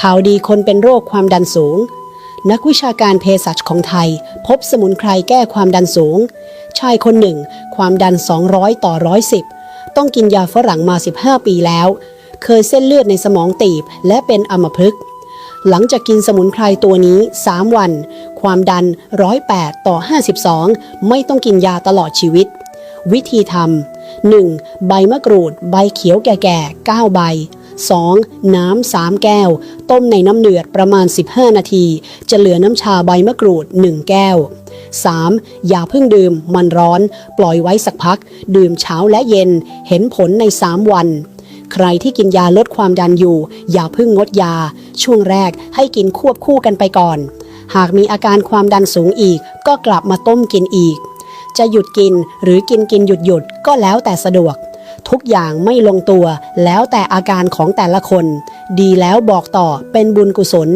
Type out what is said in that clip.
ข่าวดีคนเป็นโรคความดันสูง นักวิชาการเภสัชของไทย พบสมุนไพรแก้ความดันสูง ชายคนหนึ่ง ความดัน 200 ต่อ 110 ต้องกินยาฝรั่งมา 15 ปีแล้ว เคยเส้นเลือดในสมองตีบและเป็นอัมพฤกษ์หลังจากกินสมุนไพรตัวนี้ 3 วัน ความดัน 108 ต่อ 52 ไม่ต้องกินยาตลอดชีวิต วิธีทำ 1. ใบมะกรูด ใบเขียวแก่ๆ9ใบ 2. น้ำา3แก้ว ต้มในน้ำเดือดประมาณ 15 นาที จะเหลือน้ำชาใบมะกรูด 1 แก้ว 3. อย่าเพิ่งดื่ม มันร้อน ปล่อยไว้สักพัก ดื่มเช้าและเย็น เห็นผลใน 3 วัน ใครที่กินยาลดความดันอยู่ อย่าเพิ่งงดยา ช่วงแรกให้กินควบคู่กันไปก่อน หากมีอาการความดันสูงอีก ก็กลับมาต้มกินอีก จะหยุดกินหรือกินกินหยุดหยุดก็แล้วแต่สะดวก ทุกอย่างไม่ลงตัว แล้วแต่อาการของแต่ละคน ดีแล้วบอกต่อเป็นบุญกุศล